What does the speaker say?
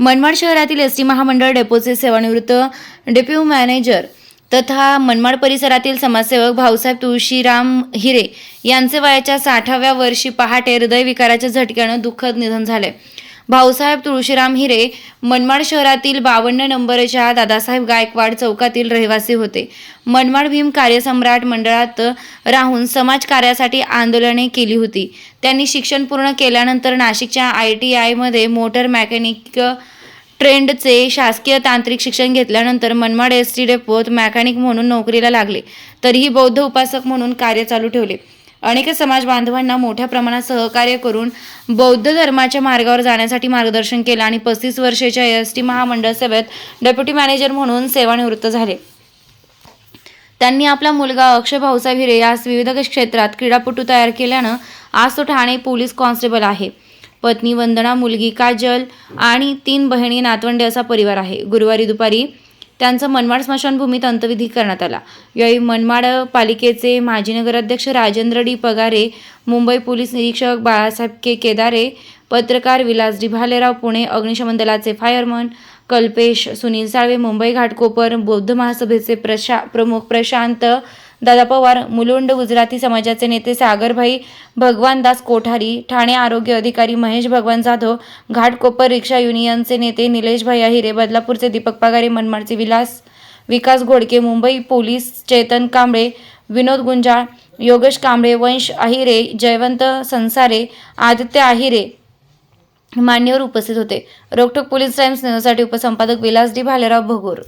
मनमाड शहरातील S T महामंडळ डेपोचे सेवानिवृत्त डेप्यू मॅनेजर तथा मनमाड परिसरातील समाजसेवक भाऊसाहेब तुळशीराम हिरे यांचे वयाच्या साठाव्या वर्षी पहाटे हृदयविकाराच्या झटक्यानं दुःखद निधन झाले. भाऊसाहेब तुळशीराम हिरे मनमाड शहरातील बावन्न नंबरच्या दादासाहेब गायकवाड चौकातील रहिवासी होते. मनमाड भीम कार्यसम्राट मंडळात राहून समाजकार्यासाठी आंदोलने केली होती. त्यांनी शिक्षण पूर्ण केल्यानंतर नाशिकच्या आय टी आयमध्ये मोटर मेकॅनिक ट्रेंडचे शासकीय तांत्रिक शिक्षण घेतल्यानंतर मनमाड एस टी डेपोत मेकॅनिक म्हणून नोकरीला लागले. तरीही बौद्ध उपासक म्हणून कार्य चालू ठेवले. अनेक समाज बांधवांना मोठ्या प्रमाणात सहकार्य करून बौद्ध धर्माच्या मार्गावर जाण्यासाठी मार्गदर्शन केलं आणि पस्तीस वर्षाच्या एस टी महामंडळ सेवेत डेप्युटी मॅनेजर म्हणून सेवानिवृत्त झाले. त्यांनी आपला मुलगा अक्षय भाऊसाहेब हिरे यास विविध क्षेत्रात क्रीडापटू तयार केल्यानं आज तो ठाणे पोलीस कॉन्स्टेबल आहे. पत्नी वंदना मुलगी काजल आणि तीन बहिणी नातवंडे असा परिवार आहे. गुरुवारी दुपारी त्यांचं मनमाड स्मशानभूमीत अंत्यविधी करण्यात आला. यावेळी मनमाड पालिकेचे माजी नगराध्यक्ष राजेंद्र डी पगारे मुंबई पोलीस निरीक्षक बाळासाहेब के केदारे पत्रकार विलास डी भालेराव पुणे अग्निशमन दलाचे फायरमन कल्पेश सुनील साळवे मुंबई घाटकोपर बौद्ध महासभेचे प्रशा प्रमुख प्रशांत दादा पवार मुलुंड गुजराती समाजाचे नेते सागरभाई भगवानदास कोठारी ठाणे आरोग्य अधिकारी महेश भगवान जाधव घाटकोपर रिक्षा युनियनचे नेते निलेशभाई अहिरे बदलापूरचे दीपक पगारे मनमाडचे विलास विकास घोडके मुंबई पोलीस चेतन कांबळे विनोद गुंजाळ योगेश कांबळे वंश अहिरे जयवंत संसारे आदित्य अहिरे मान्यवर उपस्थित होते. रोकटोक पोलीस टाइम्स न्यूजसाठी उपसंपादक विलास डी भालेराव भगोर.